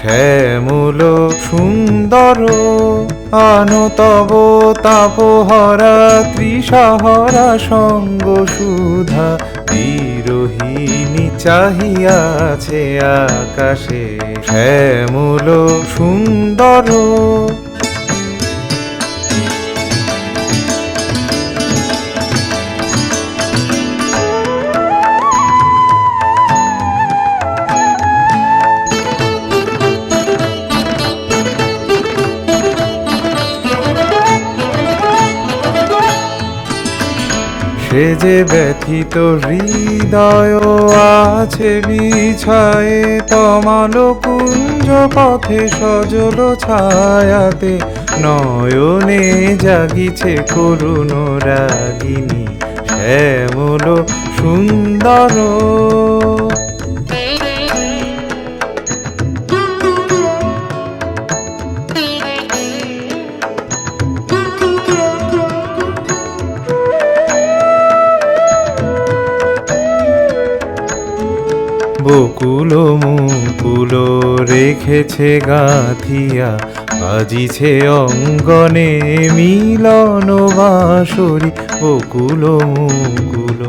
শ্যামল সুন্দর আনো তব তাপহরা ত্রিসহরা সঙ্গ সুধা বিরোহিণী চাহিয়াছে আকাশে। শ্যামল সুন্দর সে যে ব্যথিত হৃদয় আছে বিছায়ে তমাল কুঞ্জ পথে সজল ছায়াতে নয়নে জাগিছে করুণ রাগিনী, শ্যামল সুন্দর বকুল মুকুল রেখেছে গাথিয়া বাজিছে অঙ্গনে মিলন বাসরি বকুল মুকুল